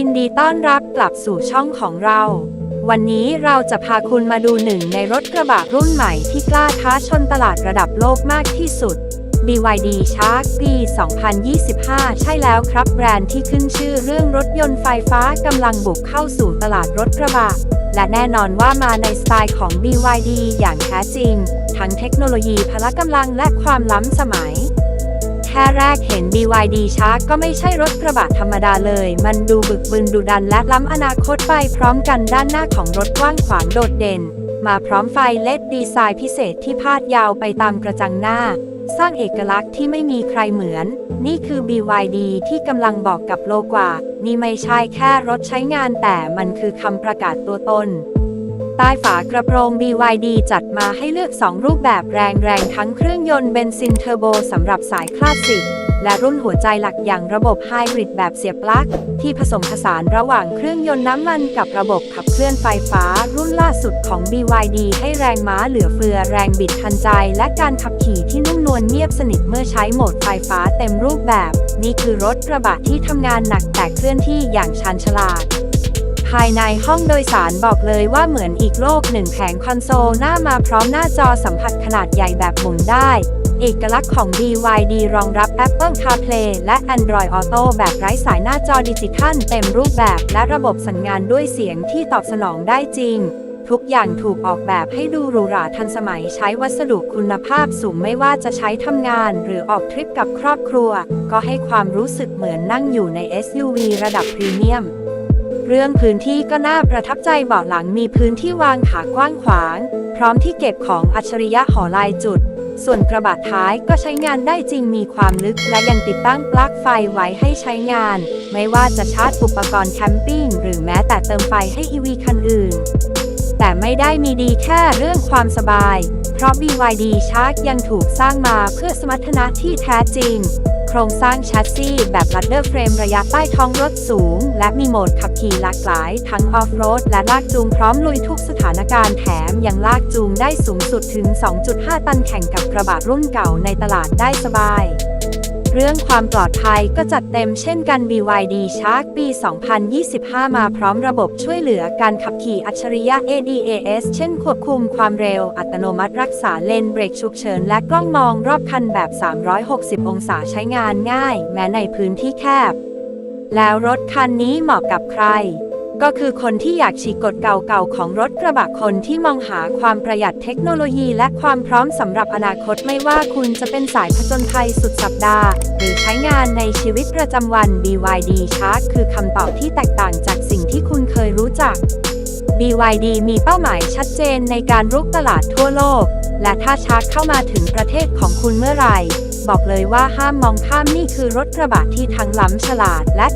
ินดีต้อนรับกลับสู่ช่องของเรา วันนี้เราจะพาคุณมาดูหนึ่งในรถกระบะรุ่นใหม่ที่กล้าท้าชนตลาดระดับโลกมากที่สุด BYD Shark ปี 2025 ใช่แล้วครับแบรนด์ที่ขึ้นชื่อเรื่องรถยนต์ไฟฟ้ากำลังบุกเข้าสู่ตลาดรถกระบะ และแน่นอนว่ามาในสไตล์ของ BYD อย่างแท้จริง ทั้งเทคโนโลยีพละกำลังและความล้ำสมัย ค่แรกเห็น BYD Shark ก็ไม่ใช่รถกระบะธรรมดาเลย มันดูบึกบึนดุดันและล้ำอนาคตไปพร้อมกันด้านหน้าของรถกว้างขวางโดดเด่น มาพร้อมไฟเลดดีไซน์พิเศษที่พาดยาวไปตามกระจังหน้า สร้างเอกลักษณ์ที่ไม่มีใครเหมือน นี่คือ BYD ที่กำลังบอกกับโลกว่า นี่ไม่ใช่แค่รถใช้งานแต่มันคือคำประกาศตัวตน ใต้ฝากระโปรง BYD จัดมาให้เลือก 2 รูปแบบแรงๆทั้งเครื่องยนต์เบนซินเทอร์โบสำหรับสายคลาสสิก และรุ่นหัวใจหลักอย่างระบบไฮบริดแบบเสียบปลั๊ก ที่ผสมผสานระหว่างเครื่องยนต์น้ำมันกับระบบขับเคลื่อนไฟฟ้ารุ่นล่าสุดของ BYD ให้แรงม้าเหลือเฟือแรงบิดทันใจ และการขับขี่ที่นุ่มนวลเงียบสนิทเมื่อใช้โหมดไฟฟ้าเต็มรูปแบบ นี่คือรถกระบะที่ทำงานหนักแต่เคลื่อนที่อย่างชาญฉลาด ภายในห้องโดยสารบอกเลยว่าเหมือนอีกโลกหนึ่งแผงคอนโซลหน้ามาพร้อมหน้าจอสัมผัสขนาดใหญ่แบบหมุนได้ เอกลักษณ์ของ BYD รองรับ Apple CarPlay และ Android Auto แบบไร้สายหน้าจอดิจิทัลเต็มรูปแบบ และระบบสั่งงานด้วยเสียงที่ตอบสนองได้จริงทุกอย่างถูกออกแบบให้ดูหรูหราทันสมัยใช้วัสดุคุณภาพสูงไม่ว่าจะใช้ทำงาน หรือออกทริปกับครอบครัว ก็ให้ความรู้สึกเหมือนนั่งอยู่ใน SUV ระดับพรีเมียม เรื่องพื้นที่ก็น่าประทับใจเบาะหลังมีพื้นที่วางขากว้างขวาง พร้อมที่เก็บของอัจฉริยะหอลายจุด ส่วนกระบะท้ายก็ใช้งานได้จริงมีความลึก และยังติดตั้งปลั๊กไฟไว้ให้ใช้งาน ไม่ว่าจะชาร์จอุปกรณ์แคมปิ้งหรือแม้แต่เติมไฟให้ EV คันอื่น แต่ไม่ได้มีดีแค่เรื่องความสบาย เพราะ BYD Shark ยังถูกสร้างมาเพื่อสมรรถนะที่แท้จริง โครงสร้างแชสซีแบบลัดเดอร์เฟรมระยะใต้ท้องรถสูง และมีโหมดขับขี่หลากหลาย ทั้งออฟโรดและลากจูงพร้อมลุยทุกสถานการณ์แถมยังลากจูงได้สูงสุดถึง 2.5 ตันแข่งกับกระบะรุ่นเก่าในตลาดได้สบาย เรื่องความปลอดภัยก็จัดเต็มเช่นกัน BYD Shark ปี 2025 มาพร้อมระบบช่วยเหลือการขับขี่อัจฉริยะ ADAS เช่นควบคุมความเร็วอัตโนมัติรักษาเลนเบรกฉุกเฉิน และกล้องมองรอบคันแบบ 360 องศาใช้งานง่าย แม้ในพื้นที่แคบ แล้วรถคันนี้เหมาะกับใคร ก็คือคนที่อยากฉีกกฎเก่าๆของรถกระบะคนที่มองหาความประหยัดเทคโนโลยีและความพร้อมสำหรับอนาคตไม่ว่าคุณจะเป็นสายผจญภัยสุดสัปดาห์ หรือใช้งานในชีวิตประจำวัน BYD Shark คือคำตอบที่แตกต่างจากสิ่งที่คุณเคยรู้จัก BYD มีเป้าหมายชัดเจนในการรุกตลาดทั่วโลก และถ้าชาร์กเข้ามาถึงประเทศของคุณเมื่อไหร่ บอกเลยว่าห้ามมองข้ามนี่คือรถกระบะที่ทั้งล้ำฉลาดและ